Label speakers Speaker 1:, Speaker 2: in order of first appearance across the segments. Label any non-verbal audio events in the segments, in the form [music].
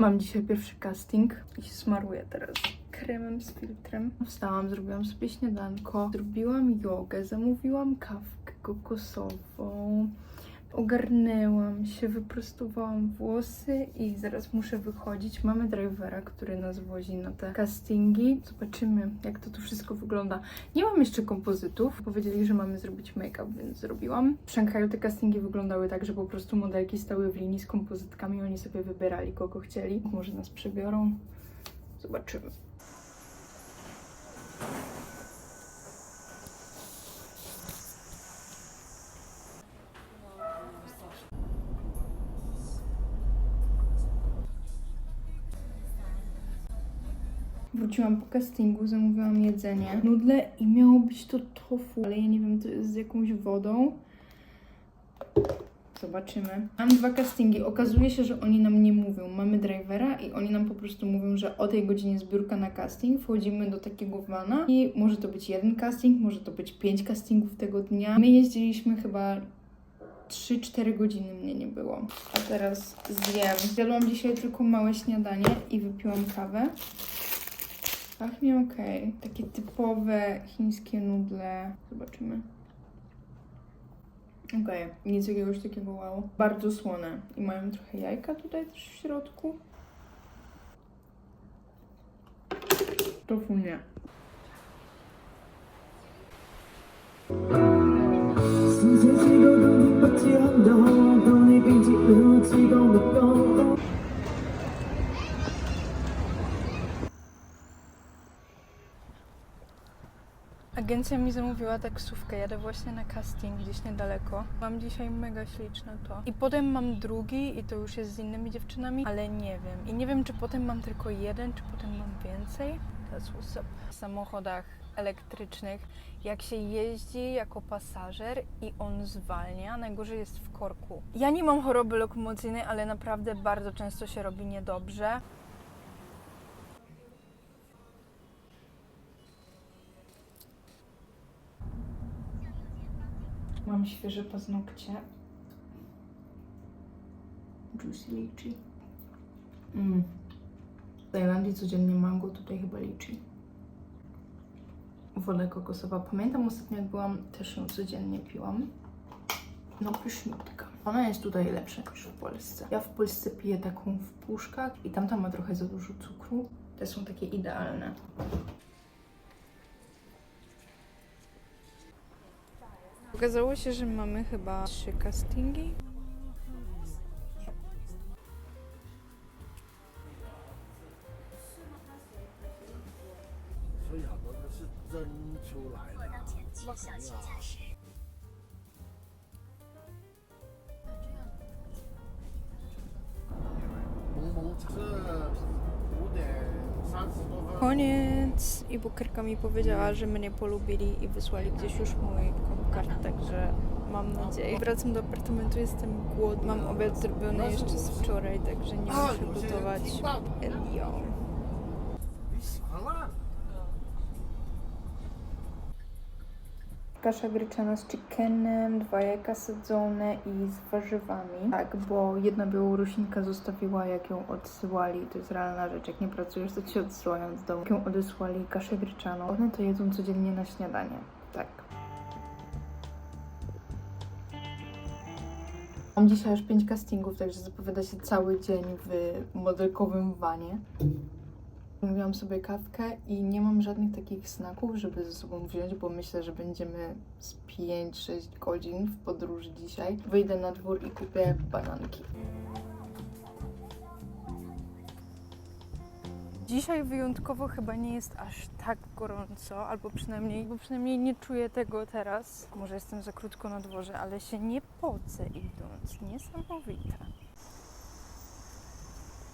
Speaker 1: Mam dzisiaj pierwszy casting i się smaruję teraz kremem z filtrem. Wstałam, zrobiłam sobie śniadanko, zrobiłam jogę, zamówiłam kawkę kokosową, ogarnęłam się, wyprostowałam włosy i zaraz muszę wychodzić. Mamy drivera, który nas wozi na te castingi. Zobaczymy, jak to tu wszystko wygląda. Nie mam jeszcze kompozytów. Powiedzieli, że mamy zrobić make-up, więc zrobiłam. W Szanghaju te castingi wyglądały tak, że po prostu modelki stały w linii z kompozytkami. Oni sobie wybierali, kogo chcieli. Może nas przebiorą. Zobaczymy. Wróciłam po castingu, zamówiłam jedzenie, nudle i miało być to tofu, ale ja nie wiem, to jest z jakąś wodą. Zobaczymy. Mam dwa castingi. Okazuje się, że oni nam nie mówią. Mamy drivera i oni nam po prostu mówią, że o tej godzinie zbiórka na casting. Wchodzimy do takiego vana i może to być jeden casting, może to być pięć castingów tego dnia. My jeździliśmy chyba 3-4 godziny mnie nie było. A teraz zjem. Zjadłam dzisiaj tylko małe śniadanie i wypiłam kawę. Pachnie ok. Takie typowe chińskie nudle. Zobaczymy. Okej, nic jakiegoś takiego wow. Bardzo słone. I mają trochę jajka tutaj też w środku. Tofu nie. Agencja mi zamówiła taksówkę. Jadę właśnie na casting gdzieś niedaleko. Mam dzisiaj mega śliczne to. I potem mam drugi i to już jest z innymi dziewczynami, ale nie wiem. I nie wiem, czy potem mam tylko jeden, czy potem mam więcej. That's what's up. W samochodach elektrycznych, jak się jeździ jako pasażer i on zwalnia, najgorzej jest w korku. Ja nie mam choroby lokomocyjnej, ale naprawdę bardzo często się robi niedobrze. Mam świeże paznokcie. Juicy liczy. Mm. W Tajlandii codziennie mango, tutaj chyba liczy. Woda kokosowa. Pamiętam ostatnio jak byłam, też ją codziennie piłam. No pyszniutka. Ona jest tutaj lepsza niż w Polsce. Ja w Polsce piję taką w puszkach i tamta ma trochę za dużo cukru. Te są takie idealne. Okazało się, że mamy chyba trzy castingi. Koniec i bukerka mi powiedziała, że mnie polubili i wysłali gdzieś już mój komentarz kart, także mam no, nadzieję. Wracam do apartamentu, jestem głodna. Mam obiad zrobiony jeszcze z wczoraj, także nie muszę gotować. Elio. Kasza gryczana z chickenem, dwa jajka sadzone i z warzywami. Tak, bo jedna Białorusinka zostawiła, jak ją odsyłali. To jest realna rzecz, jak nie pracujesz, to cię odsyłają z domu. Jak ją odesłali kaszę gryczaną. One to jedzą codziennie na śniadanie. Tak. Mam dzisiaj aż pięć castingów, także zapowiada się cały dzień w modelkowym wanie. Zamówiłam sobie kawkę i nie mam żadnych takich snaków, żeby ze sobą wziąć, bo myślę, że będziemy z 5-6 godzin w podróży dzisiaj. Wyjdę na dwór i kupię bananki. Dzisiaj wyjątkowo chyba nie jest aż tak gorąco, albo przynajmniej, bo przynajmniej nie czuję tego teraz. Może jestem za krótko na dworze, ale się nie pocę idąc. Niesamowite.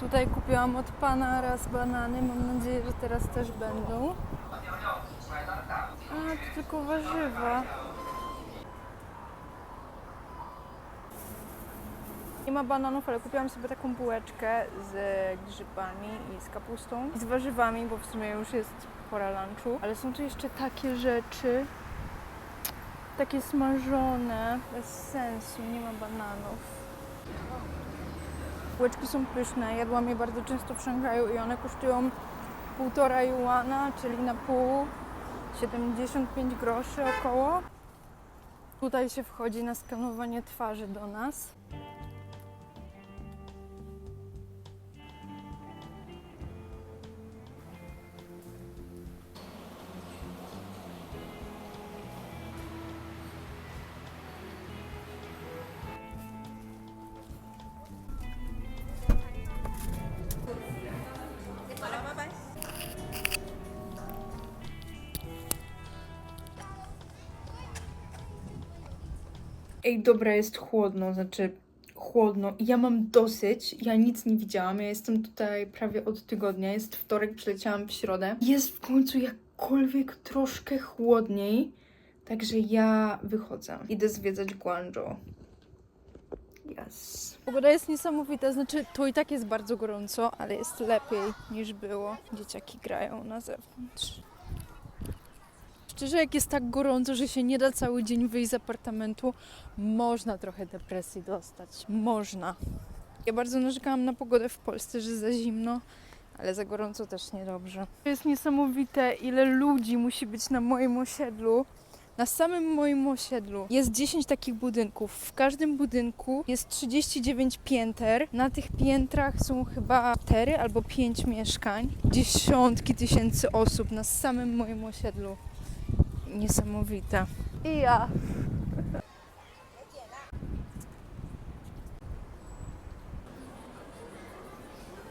Speaker 1: Tutaj kupiłam od pana raz banany. Mam nadzieję, że teraz też będą. A, to tylko warzywa. Nie ma bananów, ale kupiłam sobie taką bułeczkę z grzybami i z kapustą i z warzywami, bo w sumie już jest pora lunchu. Ale są tu jeszcze takie rzeczy, takie smażone, bez sensu, nie ma bananów. Bułeczki są pyszne, jadłam je bardzo często w Szanghaju i one kosztują półtora juana, czyli na pół 75 groszy około. Tutaj się wchodzi na skanowanie twarzy do nas. Ej, dobra, jest chłodno, znaczy chłodno ja mam dosyć, ja nic nie widziałam, ja jestem tutaj prawie od tygodnia, jest wtorek, przyleciałam w środę. Jest w końcu jakkolwiek troszkę chłodniej, także ja wychodzę. Idę zwiedzać Guangzhou. Yes. Pogoda jest niesamowita, znaczy to i tak jest bardzo gorąco, ale jest lepiej niż było. Dzieciaki grają na zewnątrz. Szczerze, jak jest tak gorąco, że się nie da cały dzień wyjść z apartamentu, można trochę depresji dostać. Można. Ja bardzo narzekałam na pogodę w Polsce, że za zimno, ale za gorąco też niedobrze. To jest niesamowite, ile ludzi musi być na moim osiedlu. Na samym moim osiedlu jest 10 takich budynków. W każdym budynku jest 39 pięter. Na tych piętrach są chyba 4 albo 5 mieszkań. Dziesiątki tysięcy osób na samym moim osiedlu. Niesamowite. I ja.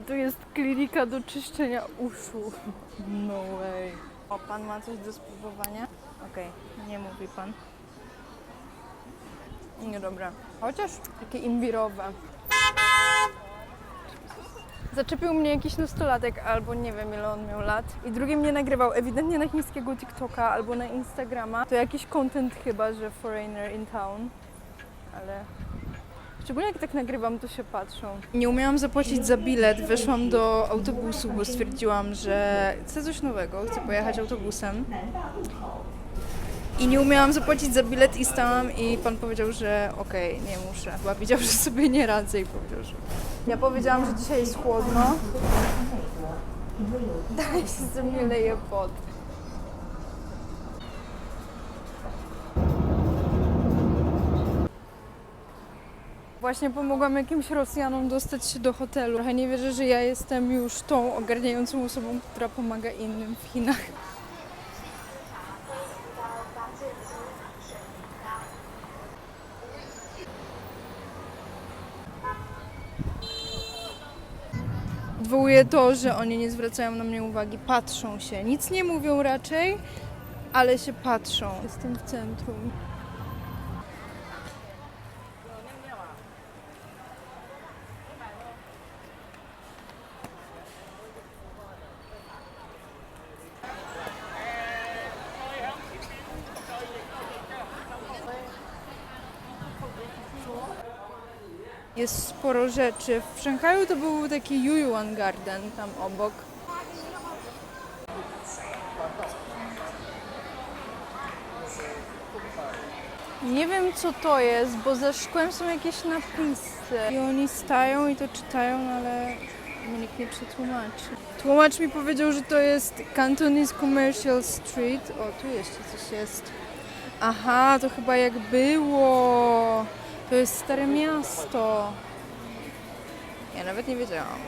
Speaker 1: Tu jest klinika do czyszczenia uszu. No way. O, pan ma coś do spróbowania? Okej, nie mówi pan. Nie dobra. Chociaż takie imbirowe. Zaczepił mnie jakiś nastolatek, albo nie wiem ile on miał lat. I drugi mnie nagrywał ewidentnie na chińskiego TikToka albo na Instagrama. To jakiś content chyba, że foreigner in town. Ale Szczególnie jak tak nagrywam, to się patrzą. Nie umiałam zapłacić za bilet, weszłam do autobusu, bo stwierdziłam, że chcę coś nowego, chcę pojechać autobusem. I nie umiałam zapłacić za bilet i stałam i pan powiedział, że okej, nie muszę. Chyba widział, że sobie nie radzę i powiedział, że... Ja powiedziałam, że dzisiaj jest chłodno. Daj się ze mnie leje pot. Właśnie pomogłam jakimś Rosjanom dostać się do hotelu. Trochę nie wierzę, że ja jestem już tą ogarniającą osobą, która pomaga innym w Chinach. Odwołuję to, że oni nie zwracają na mnie uwagi, patrzą się. Nic nie mówią raczej, ale się patrzą. Jestem w centrum. Jest sporo rzeczy. W Szanghaju to był taki Yuyuan Garden tam obok. Nie wiem co to jest, bo za szkłem są jakieś napisy. I oni stają i to czytają, ale nikt nie przetłumaczy. Tłumacz mi powiedział, że to jest Cantonese Commercial Street. O, tu jeszcze coś jest. Aha, to chyba jak było. To jest Stare Miasto. Ja nawet nie wiedziałam.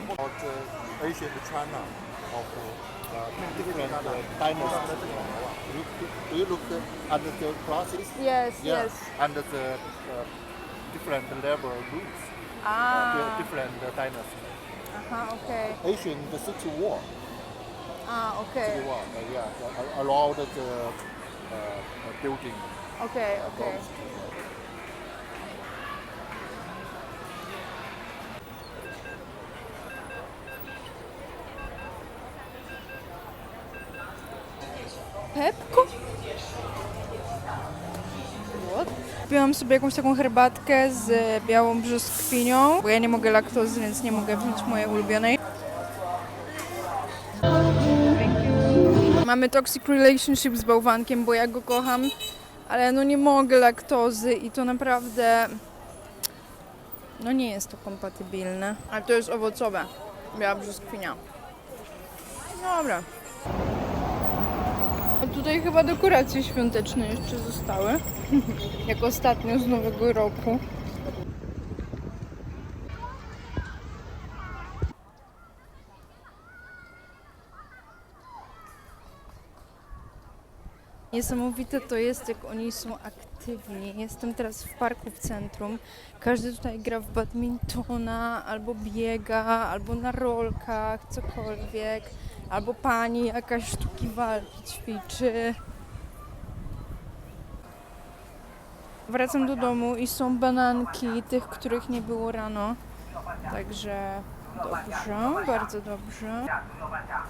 Speaker 2: Do you look under the crosses?
Speaker 1: Yes,
Speaker 2: yeah,
Speaker 1: yes.
Speaker 2: Under the uh, different level groups.
Speaker 1: Ah.
Speaker 2: The different uh,
Speaker 1: dynasty. Okay.
Speaker 2: Asian, the city war.
Speaker 1: Ah, okay.
Speaker 2: City war, uh, yeah. Allowed the uh, uh, building.
Speaker 1: Okay, okay. Uh, Pepko? What? Sobie jakąś taką herbatkę z białą brzoskwinią, bo ja nie mogę laktozy, więc nie mogę wziąć mojej ulubionej. Mamy toxic relationship z bałwankiem, bo ja go kocham, ale no nie mogę laktozy i to naprawdę No nie jest to kompatybilne. Ale to jest owocowe. Biała brzoskwinia. Dobra. Tutaj chyba dekoracje świąteczne jeszcze zostały. [laughs] Jak ostatnio z Nowego Roku. Niesamowite to jest, jak oni są aktywni. Jestem teraz w parku w centrum. Każdy tutaj gra w badmintona, albo biega, albo na rolkach, cokolwiek. Albo pani jakaś sztuki walki ćwiczy. Wracam do domu i są bananki, tych, których nie było rano. Także dobrze, bardzo dobrze.